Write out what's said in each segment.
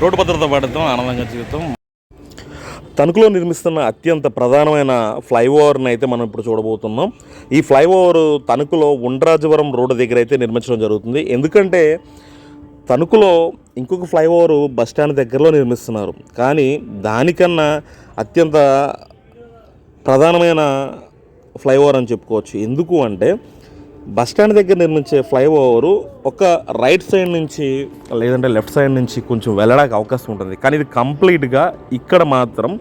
Road భద్రత పడతాం ఆనందంగా జీవితం. తణుకులో నిర్మిస్తున్న అత్యంత ప్రధానమైన ఫ్లైఓవర్ని అయితే మనం ఇప్పుడు చూడబోతున్నాం. ఈ ఫ్లైఓవర్ తణుకులో ఉండ్రాజవరం రోడ్డు దగ్గర అయితే నిర్మించడం జరుగుతుంది. ఎందుకంటే తణుకులో ఇంకొక ఫ్లైఓవర్ బస్ స్టాండ్ దగ్గరలో నిర్మిస్తున్నారు. కానీ దానికన్నా అత్యంత ప్రధానమైన ఫ్లైఓవర్ అని చెప్పుకోవచ్చు. ఎందుకు అంటే బస్ స్టాండ్ దగ్గర నిర్మించే ఫ్లైఓవరు ఒక రైట్ సైడ్ నుంచి లేదంటే లెఫ్ట్ సైడ్ నుంచి కొంచెం వెళ్ళడానికి అవకాశం ఉంటుంది. కానీ ఇది కంప్లీట్గా ఇక్కడ మాత్రం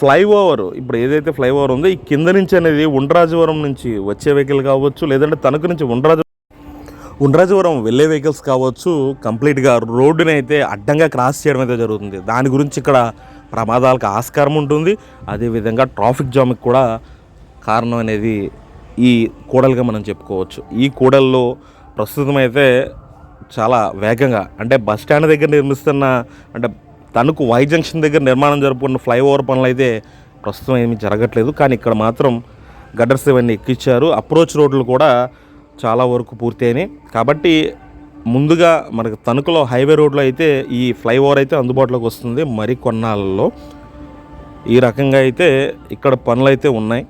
ఫ్లైఓవర్ ఇప్పుడు ఏదైతే ఫ్లైఓవర్ ఉందో ఈ కింద నుంచి అనేది ఉండ్రాజవరం నుంచి వచ్చే వెహికల్ కావచ్చు లేదంటే తణుకు నుంచి ఉండ్రాజ ఉండ్రాజవరం వెళ్ళే వెహికల్స్ కావచ్చు కంప్లీట్గా రోడ్డుని అయితే అడ్డంగా క్రాస్ చేయడం అయితే జరుగుతుంది. దాని గురించి ఇక్కడ ప్రమాదాలకు ఆస్కారం ఉంటుంది. అదేవిధంగా ట్రాఫిక్ జామ్కి కూడా కారణం అనేది ఈ కూడలుగా మనం చెప్పుకోవచ్చు. ఈ కూడల్లో ప్రస్తుతం అయితే చాలా వేగంగా అంటే బస్ స్టాండ్ దగ్గర నిర్మిస్తున్న అంటే తణుకు వై జంక్షన్ దగ్గర నిర్మాణం జరుపుకున్న ఫ్లైఓవర్ పనులు అయితే ప్రస్తుతం ఏమీ జరగట్లేదు. కానీ ఇక్కడ మాత్రం గడ్డర్స్ ఇవన్నీ ఎక్కించారు అప్రోచ్ రోడ్లు కూడా చాలా వరకు పూర్తయినాయి. కాబట్టి ముందుగా మనకు తణుకులో హైవే రోడ్లో అయితే ఈ ఫ్లైఓవర్ అయితే అందుబాటులోకి వస్తుంది. మరి కొన్నాళ్ళలో ఈ రకంగా అయితే ఇక్కడ పనులు అయితే ఉన్నాయి.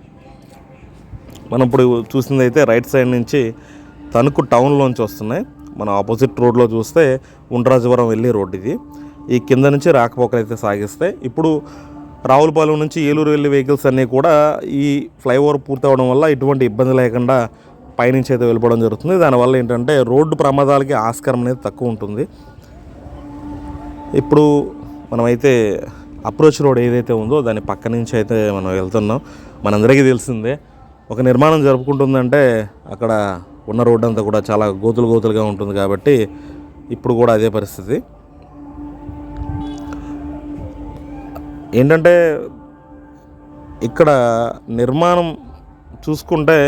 మనం ఇప్పుడు చూసింది అయితే రైట్ సైడ్ నుంచి తణుకు టౌన్లోంచి వస్తున్నాయి. మనం ఆపోజిట్ రోడ్లో చూస్తే ఉండ్రాజవరం వెళ్ళే రోడ్ ఇది. ఈ కింద నుంచి రాకపోకలు అయితే సాగిస్తాయి ఇప్పుడు రావులపాలెం నుంచి ఏలూరు వెళ్ళే వెహికల్స్ అన్నీ కూడా ఈ ఫ్లైఓవర్ పూర్తి అవడం వల్ల ఎటువంటి ఇబ్బంది లేకుండా పైనుంచి అయితే వెళ్ళిపోవడం జరుగుతుంది. దానివల్ల ఏంటంటే రోడ్డు ప్రమాదాలకి ఆస్కారం అనేది తక్కువ ఉంటుంది. ఇప్పుడు మనమైతే అప్రోచ్ రోడ్ ఏదైతే ఉందో దాని పక్క నుంచి అయితే మనం వెళ్తున్నాం. మనందరికీ తెలిసిందే ఒక నిర్మాణం జరుపుకుంటుందంటే అక్కడ ఉన్న రోడ్డు అంతా కూడా చాలా గోతులు గోతులుగా ఉంటుంది కాబట్టి ఇప్పుడు కూడా అదే పరిస్థితి. ఏంటంటే ఇక్కడ నిర్మాణం చూసుకుంటే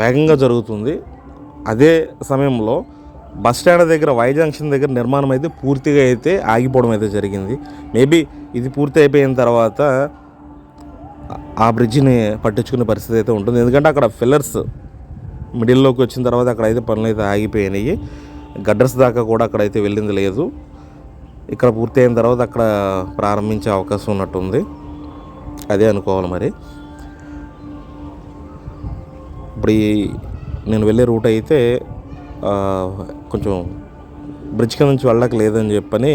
వేగంగా జరుగుతుంది. అదే సమయంలో బస్ స్టాండ్ దగ్గర వై జంక్షన్ దగ్గర నిర్మాణం అయితే పూర్తిగా అయితే ఆగిపోవడం అయితే జరిగింది. మేబీ ఇది పూర్తి అయిపోయిన తర్వాత ఆ బ్రిడ్జిని పట్టించుకునే పరిస్థితి అయితే ఉంటుంది. ఎందుకంటే అక్కడ ఫిల్లర్స్ మిడిల్లోకి వచ్చిన తర్వాత అక్కడ అయితే పనులు అయితే ఆగిపోయినాయి. గడ్డర్స్ దాకా కూడా అక్కడైతే వెళ్ళింది లేదు. ఇక్కడ పూర్తి అయిన తర్వాత అక్కడ ప్రారంభించే అవకాశం ఉన్నట్టుంది. అదే అనుకోవాలి మరి. ఇప్పుడు ఈ నేను వెళ్ళే రూట్ అయితే కొంచెం బ్రిడ్జ్ కింద నుంచి వెళ్ళక లేదని చెప్పని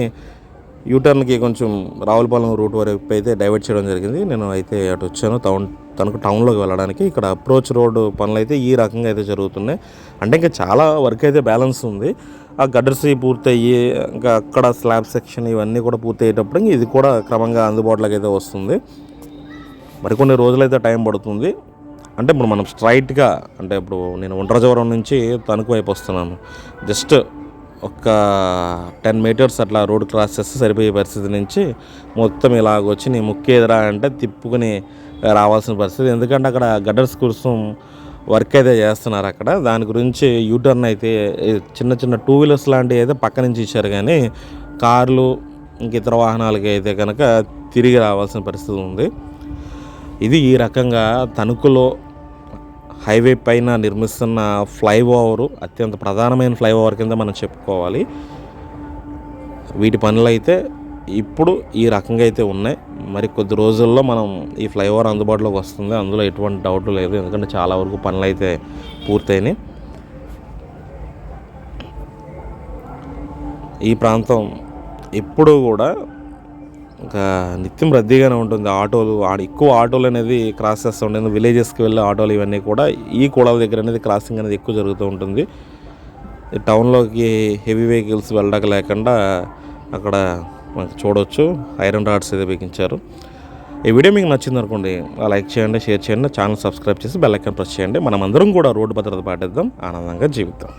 యూటర్న్కి కొంచెం రావులపాలెం రూట్ వరకు అయితే డైవర్ట్ చేయడం జరిగింది. నేను అయితే అటు వచ్చాను. టౌన్ తనకు టౌన్లోకి వెళ్ళడానికి. ఇక్కడ అప్రోచ్ రోడ్డు పనులు అయితే ఈ రకంగా అయితే జరుగుతున్నాయి. అంటే ఇంకా చాలా వర్క్ అయితే బ్యాలెన్స్ ఉంది. ఆ గడ్డర్స్ పూర్తయ్యి ఇంకా అక్కడ స్లాబ్ సెక్షన్ ఇవన్నీ కూడా పూర్తి అయ్యేటప్పుడు ఇది కూడా క్రమంగా అందుబాటులోకి అయితే వస్తుంది. మరికొన్ని రోజులైతే టైం పడుతుంది. అంటే ఇప్పుడు మనం స్ట్రైట్గా అంటే ఇప్పుడు నేను ఒంటరిజవరం నుంచి తణుకు వైపు వస్తున్నాను. జస్ట్ ఒక టెన్ మీటర్స్ అట్లా రోడ్ క్రాస్ చేస్తే సరిపోయే పరిస్థితి నుంచి మొత్తం ఇలాగ వచ్చి నీ ముక్కేదిరా అంటే తిప్పుకుని రావాల్సిన పరిస్థితి. ఎందుకంటే అక్కడ గడ్డర్స్ కోసం వర్క్ అయితే చేస్తున్నారు అక్కడ. దాని గురించి యూటర్న్ అయితే చిన్న చిన్న టూ వీలర్స్ లాంటివి అయితే పక్క నుంచి ఇచ్చారు కానీ కార్లు ఇంక ఇతర వాహనాలకి అయితే కనుక తిరిగి రావాల్సిన పరిస్థితి ఉంది. ఇది ఈ రకంగా తణుకులో హైవే పైన నిర్మిస్తున్న ఫ్లైఓవరు అత్యంత ప్రధానమైన ఫ్లైఓవర్ కింద మనం చెప్పుకోవాలి. వీటి పనులు అయితే ఇప్పుడు ఈ రకంగా అయితే ఉన్నాయి. మరి కొద్ది రోజుల్లో మనం ఈ ఫ్లైఓవర్ అందుబాటులోకి వస్తుంది. అందులో ఎటువంటి డౌట్ లేదు. ఎందుకంటే చాలా వరకు పనులు అయితే పూర్తయినాయి. ఈ ప్రాంతం ఎప్పుడూ కూడా ఇంకా నిత్యం రద్దీగానే ఉంటుంది. ఆటోలు ఆడ ఎక్కువ ఆటోలు అనేది క్రాస్ చేస్తూ ఉంటుంది విలేజెస్కి వెళ్ళే ఆటోలు ఇవన్నీ కూడా ఈ కూడల దగ్గర అనేది క్రాసింగ్ అనేది ఎక్కువ జరుగుతూ ఉంటుంది. టౌన్లోకి హెవీ వెహికల్స్ వెళ్ళడానికి లేకుండా అక్కడ మనకి చూడవచ్చు ఐరన్ రాడ్స్ అయితే బిగించారు ఈ వీడియో మీకు నచ్చింది అనుకోండి లైక్ చేయండి షేర్ చేయండి ఛానల్ సబ్స్క్రైబ్ చేసి బెల్ ఐకాన్ ప్రెస్ చేయండి. మనం అందరం కూడా రోడ్డు భద్రత పాటిద్దాం. ఆనందంగా జీవిద్దాం.